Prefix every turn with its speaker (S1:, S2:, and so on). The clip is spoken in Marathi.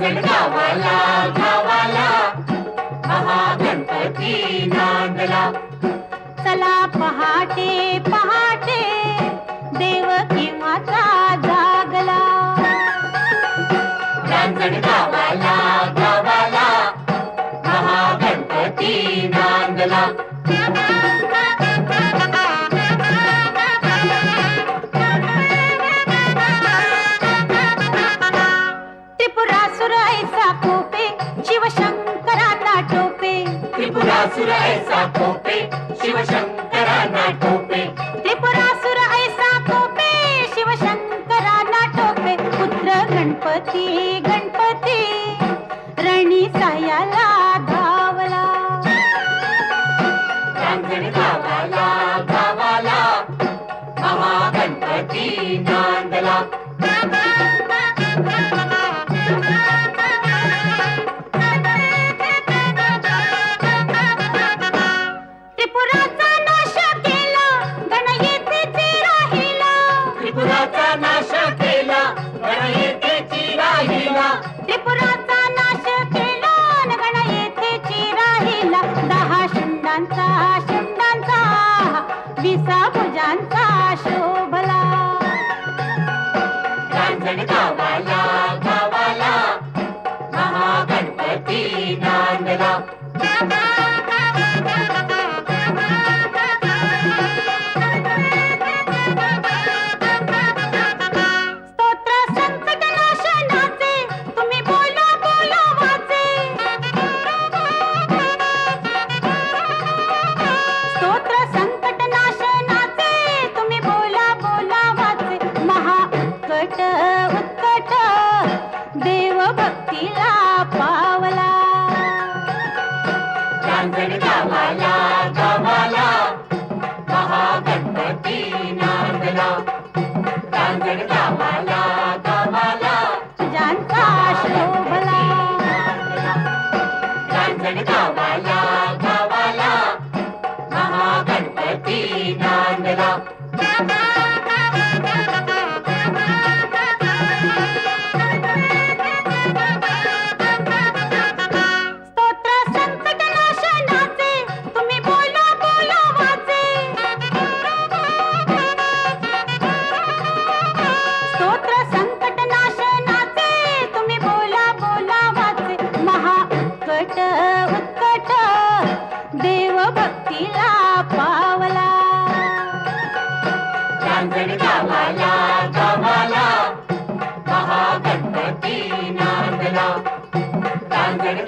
S1: रांजण गावाला. गावाला महागणपती नांदला.
S2: चला पहाटे पहाटे. देव किंवाचा जागला.
S1: रांजण गावाला गावाला. महागणपती नांदला.
S2: त्रिपुरासुर ऐसा कोपे शिवशंकरांना टोपे
S1: त्रिपुरासुर ऐसा कोपे शिवशंकरांना टोपे
S2: पुत्र गणपती गणपती रणी सायाला धावला.
S1: रांजण गावाला गावाला महागणपती नांदला.
S2: विसा भुजांचा शोभला.
S1: रांजण गावाला गावाला महागणपती नांदला.
S2: भक्तीला पावला.
S1: रांजण गावाला गावाला. महागणपती नांदला. रांजण गावाला गावाला.
S2: तुझ्यांचा शोभला.
S1: रांजण गावाला गावाला. महागणपती नांदला.
S2: भक्तीला पावला.
S1: रांजण गावाला गावाला. महागणपती नांदला. रांजण